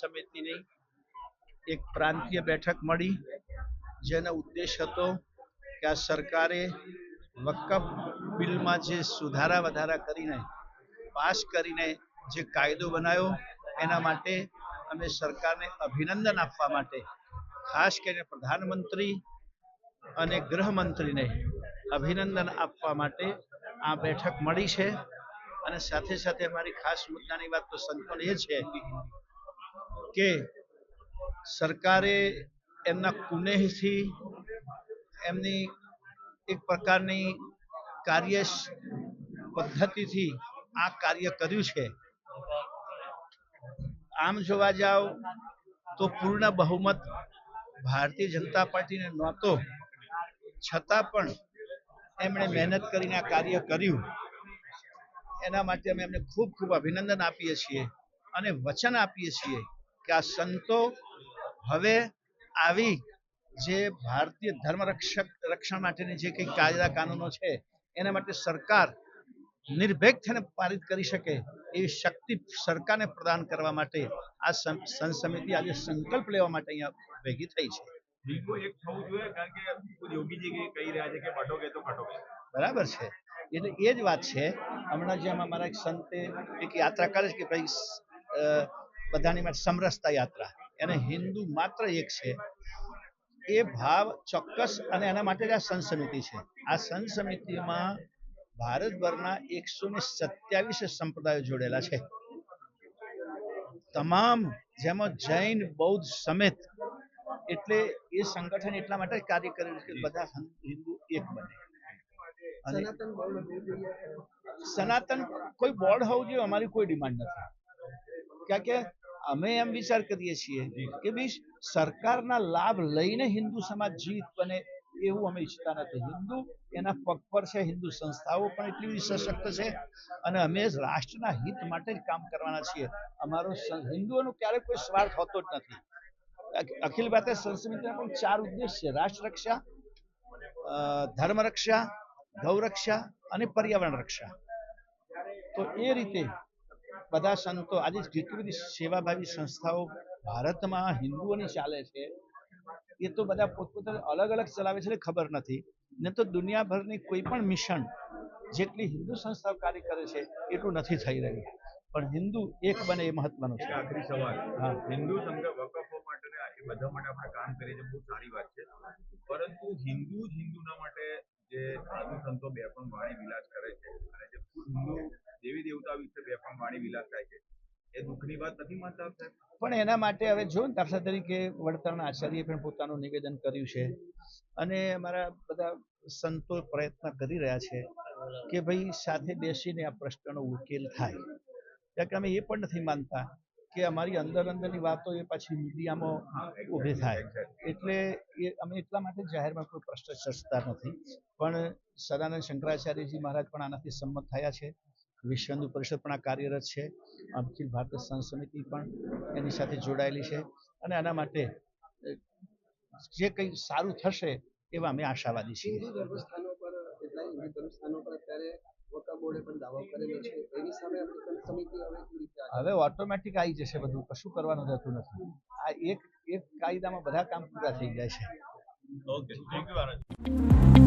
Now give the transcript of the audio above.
સમિતિની એક પ્રાંતીય બેઠક મળી, જેનો ઉદ્દેશ હતો કે આ સરકારે વકફ બિલમાં જે સુધારા વધારા કરીને, પાસ કરીને જે કાયદો બનાવ્યો, એના માટે અમે સરકારને અભિનંદન આપવા માટે ખાસ કરીને પ્રધાનમંત્રી અને ગૃહમંત્રીને અભિનંદન આપવા માટે આ બેઠક મળી છે. અને સાથે સાથે અમારી ખાસ મુદ્દાની વાત તો સંકલ એ છે કે સરકારે એમના કુનેહથી એમની એક પ્રકારની કાર્ય પદ્ધતિથી આ કાર્ય કર્યું છે. આમ જોવા જાઓ તો પૂર્ણ બહુમત ભારતીય જનતા પાર્ટીને નહોતો. છતાં પણ એમણે મહેનત કરીને આ કાર્ય કર્યું. એના માટે અમે એમને ખૂબ ખૂબ અભિનંદન આપીએ છીએ અને વચન આપીએ છીએ કે આ સંતો હવે આવી જે ભારતીય ધર્મ રક્ષક રક્ષણ માટેની જે કંઈ કાયદા કાનૂનો છે એના માટે સરકાર નિર્ભેક થઈને પારિત કરી શકે એવી શક્તિ સરકારને પ્રદાન કરવા માટે આ સંત સમિતિ આજે સંકલ્પ લેવા માટે અહીંયા ભેગી થઈ છે. બિલકુલ એક થવું જોઈએ કારણ કે યોગીજી કહી રહ્યા છે કે બટોગે તો કટોગે બરાબર છે. એટલે એ જ વાત છે. હમણાં જેમ અમારા એક સંતે એક યાત્રા કરે છે કે ભાઈ બધાની માટે સમરસતા યાત્રા. એને હિન્દુ માત્ર એક છે. એ ભાવ ચોક્કસ અને એના માટે જ આ સંત સમિતિ છે. આ સંત સમિતિમાં ભારતભરના એકસો ને સત્યાવીસ સંપ્રદાયો જોડેલા છે. તમામ જેમાં જૈન બૌદ્ધ સમેત એટલે એ સંગઠન એટલા માટે કાર્ય કરે છે કે બધા હિન્દુ એક બને. સનાતન કોઈ બોર્ડ હોવું જોઈએ અમારી કોઈ ડિમાન્ડ નથી. કારણ કે અમે એમ વિચાર કરીએ છીએ કે ભઈ સરકારના લાભ લઈને હિન્દુ સમાજ જીત બને એવું અમે ઈચ્છતા નથી. હિન્દુ એના પગ પર છે, હિન્દુ સંસ્થાઓ પણ એટલી બધી સશક્ત છે અને અમે રાષ્ટ્રના હિત માટે જ કામ કરવાના છીએ. અમારો હિન્દુઓનો ક્યારેય કોઈ સ્વાર્થ હોતો જ નથી. અખિલ ભારતીય સંસ્કૃતિના પણ ચાર ઉદ્દેશ છે રાષ્ટ્ર રક્ષા ધર્મ રક્ષા ગૌરક્ષા અને પર્યાવરણ રક્ષા. તો એ રીતે બધા સંતો આજે જેટલી બધી સેવાભાવી સંસ્થાઓ ભારતમાં હિન્દુઓની ચાલે છે એ તો બધા પોતપોતાને અલગ અલગ ચલાવે છે ખબર નથી. ને તો દુનિયાભરની કોઈ પણ મિશન જેટલી હિન્દુ સંસ્થાઓ કાર્ય કરે છે એટલું નથી થઈ રહ્યું. પણ હિન્દુ એક બને એ મહત્વનું છે. આખરી સવાલ. હા. હિન્દુ સંઘ વકફો માટે એ બધા માટે આપણે કામ કરીએ છીએ બહુ સારી વાત છે. પરંતુ હિન્દુ જ હિન્દુના માટે જે સાધુ સંતો બે પણ વાણી વિલાસ કરે છે. અને જે હિન્દુ દેવી દેવતા વિશે બે પણ વાણી વિલાસ થાય છે. એ દુઃખની વાત નથી માનતા સાહેબ? પણ એના માટે હવે જો દાખલા તરીકે વડતાલના આચાર્યએ પણ પોતાનું નિવેદન કર્યું છે અને અમારા બધા સંતો પ્રયત્ન કરી રહ્યા છે કે ભાઈ સાથે બેસીને આ પ્રશ્નનો ઉકેલ થાય. કારણ કે અમે એ પણ નથી માનતા કે અમારી અંદર અંદરની વાતો એ પાછી મીડિયામાં ઊભી થાય. એટલે એ અમે એટલા માટે જાહેરમાં કોઈ પ્રશ્ન ચર્ચતા નથી. પણ સદાનંદ શંકરાચાર્યજી મહારાજ પણ આનાથી સંમત થયા છે. વિશ્વ હિન્દુ પરિષદ પણ આ કાર્યરત છે. અખિલ ભારતીય સંત સમિતિ પણ એની સાથે જોડાયેલી છે. અને આના માટે જે કંઈ સારું થશે એવા અમે આશાવાદી છીએ. હિન્દુ ધર્મસ્થાનો પર કેટલાય હિન્દુ ધર્મસ્થાનો પર અત્યારે બોર્ડે પણ દાવો કરેલો છે. એની સામે આપણી સમિતિ હવે રીતે હવે ઓટોમેટિક આવી જશે બધું. કશું કરવાનું રહેતું નથી. આ એક એક કાયદામાં બધા કામ પૂરા થઈ જાય છે. ઓકે. Thank you